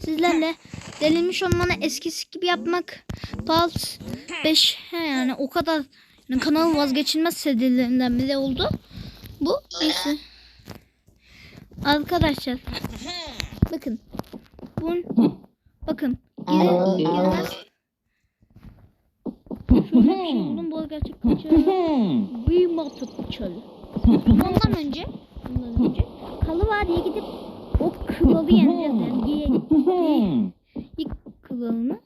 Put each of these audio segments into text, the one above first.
sizlerle delinmiş olmanı eskisi gibi yapmak Pulse 5 he yani o kadar yani kanalın vazgeçilmez serilerinden biri oldu. Bu neyse. Arkadaşlar bakın bun bakın girer, girmez. Şöyle bir şey buldum bu gerçek çölü. Remote çölü. Ondan önce ondan önce kalı var o kralı yeneceğiz yani. Ye, ilk kralını.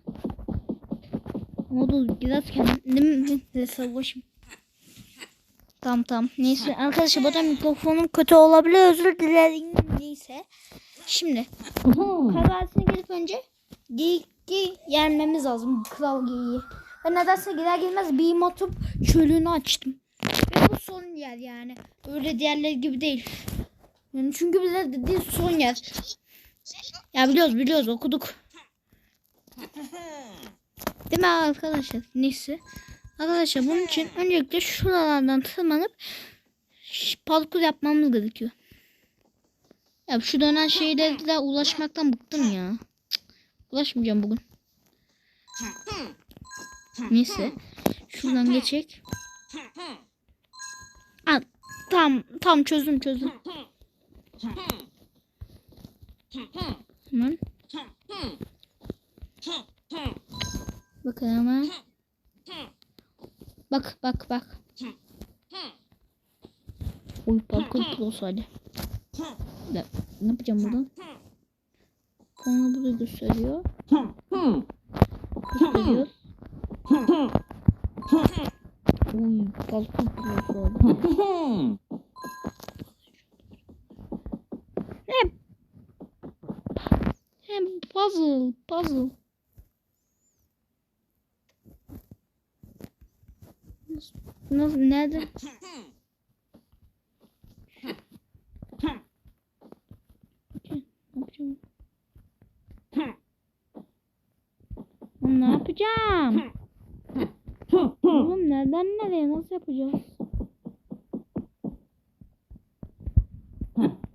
Ama dur biraz kendimle savaşım. Tamam tamam. Neyse arkadaşlar burada mikrofonum kötü olabilir. Özür dilerim. Neyse. Şimdi kazasını gidip önce geyikli yenmemiz lazım. Kral geyiği. Ben nedense girer girmez bir motor çölünü açtım. Ve bu son yer yani. Öyle diğerleri gibi değil. Yani çünkü bize dediği son yer. Ya biliyoruz biliyoruz okuduk. Değil mi arkadaşlar? Neyse. Arkadaşlar bunun için öncelikle şuralardan tırmanıp parkur yapmamız gerekiyor. Ya şu dönen şeylerle ulaşmaktan bıktım ya. Ulaşmayacağım bugün. Neyse. Şuradan geçecek. Aa, tamam tamam çözdüm çözdüm. Hemen. Bakın hemen. Bak bak bak. Oy parkur prosu hadi. Ne, ne yapacağım buradan? Konu burada gösteriyor. Gösteriyor. Oy parkur prosu hadi. Hem hem puzzle puzzle. Nasıl, nerede? Ne yapacağım? Oğlum nereden nereye nasıl yapacağız?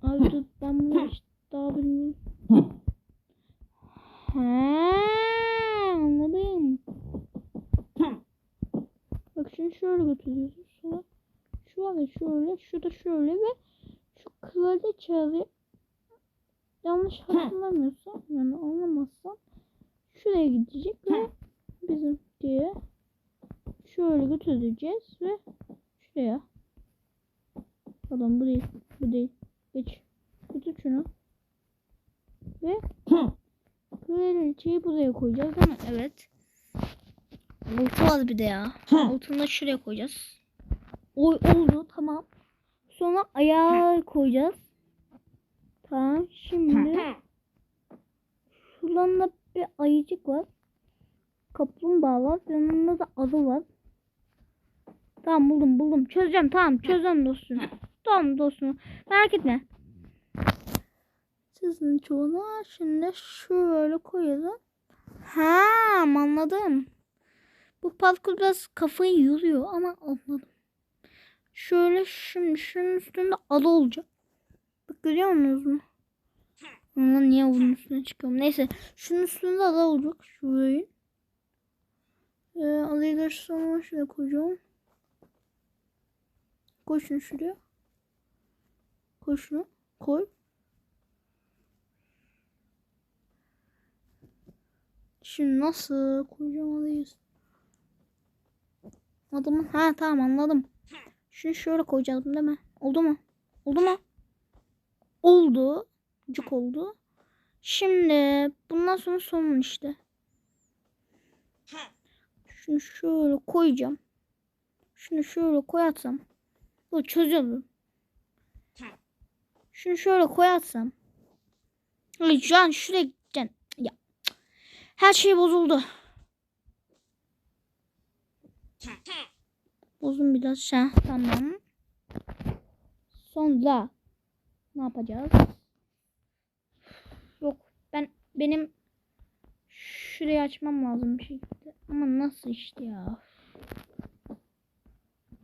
Abi dur ben bunu hiç daha bilmiyorum. Ha, anladım. Bak şimdi şöyle götürüyorsun. Sonra şu var ya şöyle, şu da şöyle ve şu kraliçeyi yanlış hatırlamıyorsam yani anlamazsam şuraya gidecek ve bizim diye şöyle götüreceğiz ve şuraya. Pardon bu değil. Bu değil. Geç. Götür şunu. Ve kraliçeyi buraya koyacağız değil mi? Evet. Oltu var bir de ya. Oltunu da şuraya koyacağız. Oy oldu tamam. Sonra ayağa koyacağız. Tamam şimdi şuradan bir ayıcık var. Kaplumbağa var. Yanında da arı var. Tamam buldum buldum. Çözeceğim tamam çözeceğim dostum. tamam dostum. Merak etme. Sizin çoğuna şimdi şöyle koyalım. Ha anladım. Bu parkur biraz kafayı yoruyor ama anladım. Şöyle şimdi şunun üstünde adı olacak. Bak görüyor musunuz mu? Ama niye bunun üstüne çıkıyorum? Neyse şunun üstünde adı olacak. Şurayı. Ee, adayı da şuraya koyacağım. Koy şunu şuraya. Koy. Koy. Şimdi nasıl koyacağım adayı? Adımı ha tamam anladım. Şunu şöyle koyacağız değil mi? Oldu mu? Oldu mu? Oldu. Cık oldu. Şimdi bundan sonra sonun işte. Şunu şöyle koyacağım. Şunu şöyle koyarsam. Bu çözüyorum. Şunu şöyle koyarsam. Ay, Şu an şuraya gideceksin. Ya. Her şey bozuldu. Uzun biraz şey. Tamam. Sonra ne yapacağız? Yok ben benim şurayı açmam lazım bir şekilde. Ama nasıl işte ya?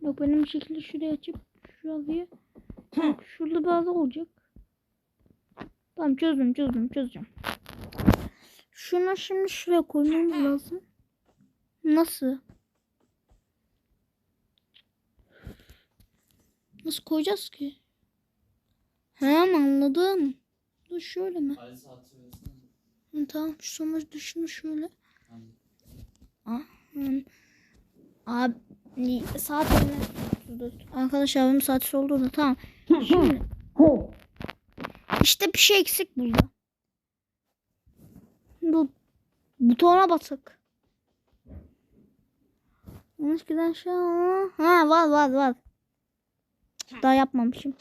Yok benim bir şekilde şurayı açıp şurayı şurada ada olacak. Tamam çözdüm çözdüm çözeceğim. Şunu şimdi şuraya koymamız lazım. Nasıl? Nasıl koyacağız ki? He anladım. Dur şöyle mi? Hı, tamam şu sonra düşünü şöyle. Ah. Abi saat önüne- Dur. Arkadaş abim saat oldu da tamam. Şimdi işte bir şey eksik burada. Bu butona basak. Yanlış giden şey. Ha var var var. Daha yapmamışım.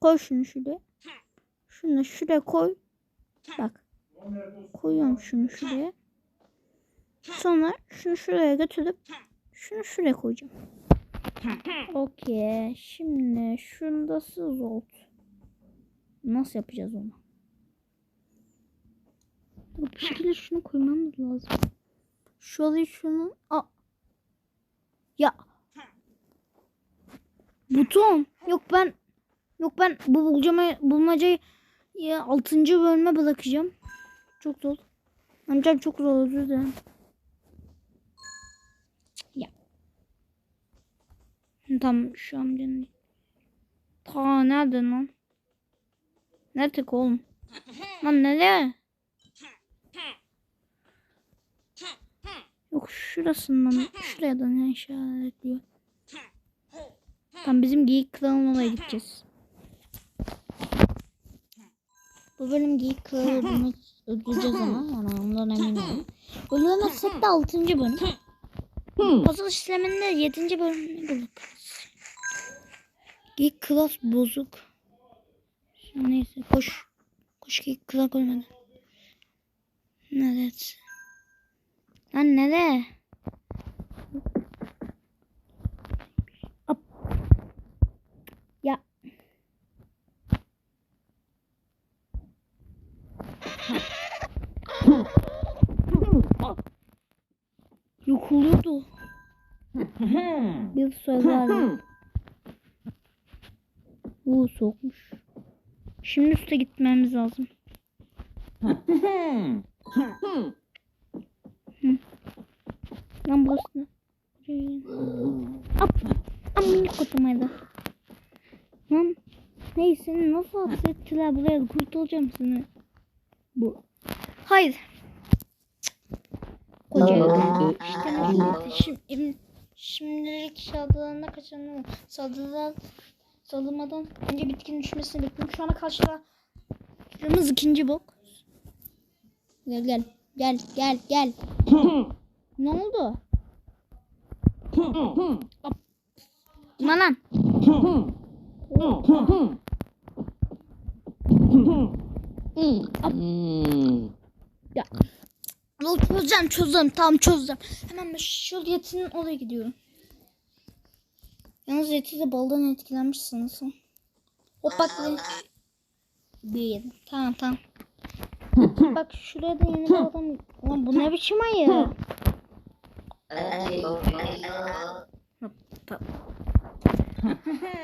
Koy şunu şuraya. Şunu şuraya koy. Bak. Koyuyorum şunu şuraya. Sonra şunu şuraya götürüp şunu şuraya koyacağım. Okey. Şimdi şunda sız oldu. Nasıl yapacağız onu? Bir şekilde şunu koymamız lazım. Şurayı şunu... Aa. Ya. Buton. Yok ben... Yok ben bu bulcama, bulmacayı ya 6. bölüme bırakacağım. Çok zor. Amcam çok zor özür dilerim. Ya. Tamam şu amcanın. Ta nerede lan? Nerede oğlum? Lan nereye? Yok şurasından şuradan ne işaretliyor. Tam bizim geyik kralına oraya gideceğiz. Bu bölüm geyik kralını öldüreceğiz ama yani ondan eminim. Öldüremezsek de 6. bölüm. Puzzle işleminde 7. bölümünü buluruz. Geyik kral bozuk. Neyse koş. Koş geyik kral ölmeden. Evet. Lan nereye? Hop. Ya. Yok oluyordu. Bir var. Bu sokmuş. Şimdi üste gitmemiz lazım. Lan burası ne? Hop. Amin kotamaydı. Lan neyse nasıl hapsettiler buraya kurtulacağım seni. Bu. Hayır. Koca işte ne şimdi, şimdilik saldırılarına kaçanlar saldırılar saldırmadan önce bitkinin düşmesini bekliyorum. Şu ana karşıda Kırmızı ikinci bok. Gel gel gel gel gel. ne oldu? Ne lan? Ya. Dur çözeceğim çözeceğim tamam çözeceğim. Hemen ben şu yetinin oraya gidiyorum. Yalnız yeti de baldan etkilenmiş sanırsam. Hop bak bir. Bir. Tamam tamam. bak şuraya da yeni bir adam. Lan bu ne biçim ayı?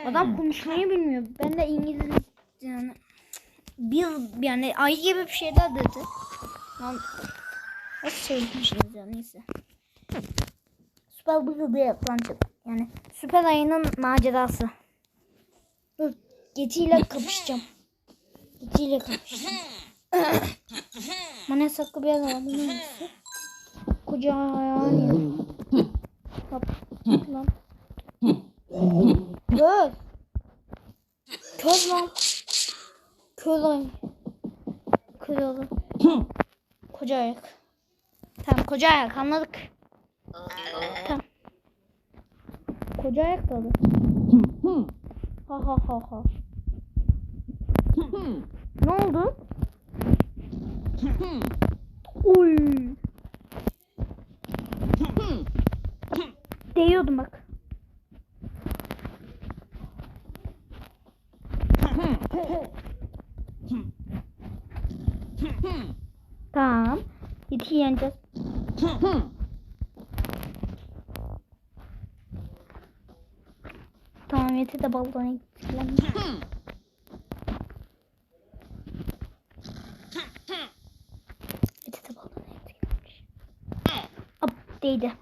Adam konuşmayı bilmiyor. Ben de İngiliz yani bir yani ayı gibi bir şeyler dedi. Lan nasıl söylemişiz ya neyse. Süper Build Adventure. Yani süper ayının macerası. Dur. Getiyle kapışacağım. Getiyle kapışacağım. Bana saklı bir. Bu neresi? Koca ya. Hop. Lan. Kör. Kör lan. Kör ay. Kör oğlum. Koca ayak. Koca ayak anladık. Tamam. Koca ayak dalı. Ha ha ha ha. Ne oldu? Uy. Değiyordum bak. Tamam. Yeti yeneceğiz tamam yeti de baldan etkilenmiş. Yeti de baldan etkilenmiş. Hop değdi.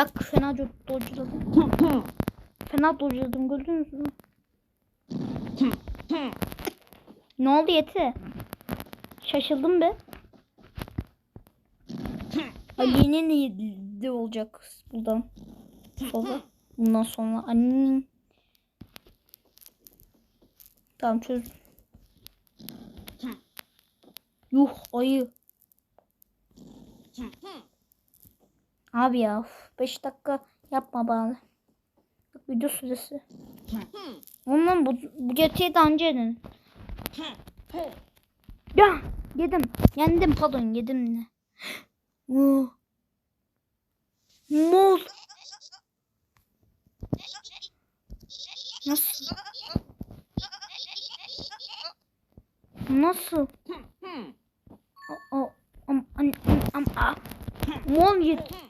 Bak fena do- dodge'ladım. Fena dodge'ladım gördünüz mü? Ne oldu Yeti? Şaşıldım be. Ali'nin de olacak buradan sonra. Bundan sonra annenin Tamam çöz. Yuh ayı. Abi ya 5 dakika yapma bana. Bak video süresi. Ondan bu, bu geçeyi daha önce yedin. Ya yedim. Yendim pardon yedim ne. Mol. Nasıl? Nasıl? O, o, am, am, am, am, Mol yet.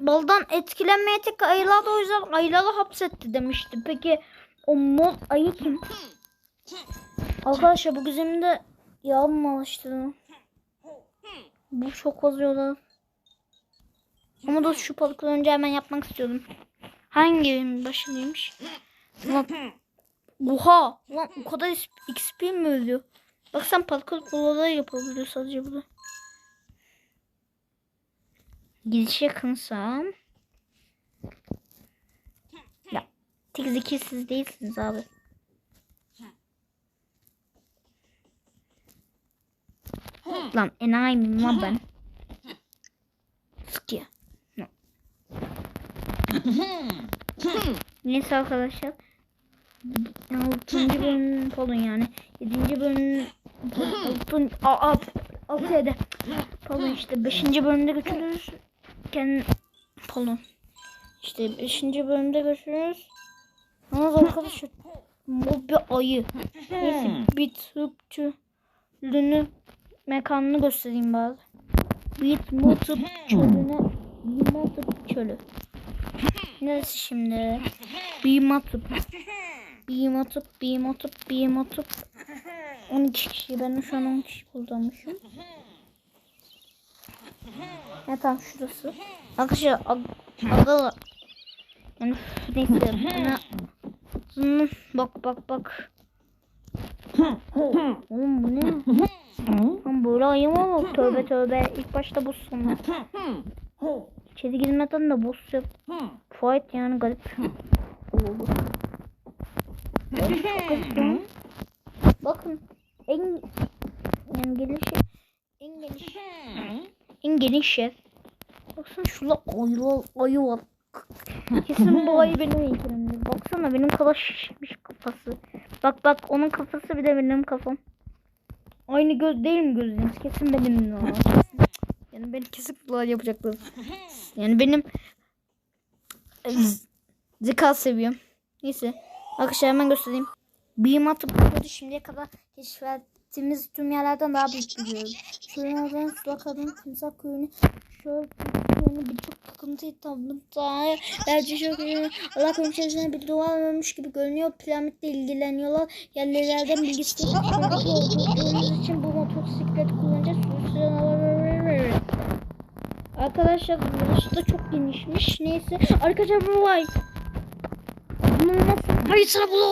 baldan etkilenmeye tek ayılar da o yüzden ayıları hapsetti demişti. Peki o mor ayı kim? Arkadaşlar bu gizemde yağ mı alıştırdım? Bu çok bozuyorlar. Ama da şu balıkları önce hemen yapmak istiyordum. Hangi başındaymış? Ulan, oha! Ulan o kadar XP mi ölüyor? Bak sen parkur balığı yapabiliyor sadece burada. Gidiş yakınsam. Ya tek zeki siz değilsiniz abi. Lan enayi miyim lan ben? Sık ya. No. Neyse arkadaşlar. 6. bölüm pardon yani 7. bölüm 6 6 7 pardon işte 5. bölümde götürürüz Ken pardon. İşte 5. bölümde görüşürüz. Yalnız arkadaşlar bu bir ayı. Neyse hmm. bir tıpçılığını mekanını göstereyim bazı. Bir tıp çölüne bir tıp çölü. Neresi şimdi? Bima tıp. Bima tıp, bima tıp, bima tıp. 12 kişi. Ben şu an 10 kişi kullanmışım. Ya tamam şurası. Arkadaşlar ag- aga yani neyse Zın- bak bak bak. Oğlum bu ne? Lan böyle ayı mı olur? Tövbe tövbe. İlk başta boss sonra. İçeri girmeden de boss yap. Fight yani garip. Oldu. Bakın en yani gelişi en geliş en geniş şef. Baksana şurada ayı var, ayı var. Kesin bu ayı benim heykelimdir. Baksana benim kadar şişmiş kafası. Bak bak onun kafası bir de benim kafam. Aynı göz değil mi gözlerimiz? Kesin benim. Yani beni kesin bunlar yapacaklar. Yani benim zeka seviyem. Neyse. Arkadaşlar hemen göstereyim. Beam atıp burada şimdiye kadar keşfettiğimiz tüm yerlerden daha büyük biliyorum. Şuralardan suda kadın timsah köyünü şöyle köyünü birçok takıntı tabutaya belki şu köyünü Allah köyün içerisinde bir duvar ölmüş gibi görünüyor. Piramitle ilgileniyorlar. Yerlilerden bilgisi çocuk olduğunuz için bu motosiklet kullanacağız. Sürüsüden Arkadaşlar burası da çok genişmiş. Neyse. Arkadaşlar bu vay. Bunu nasıl? Hayır sana bu oldu.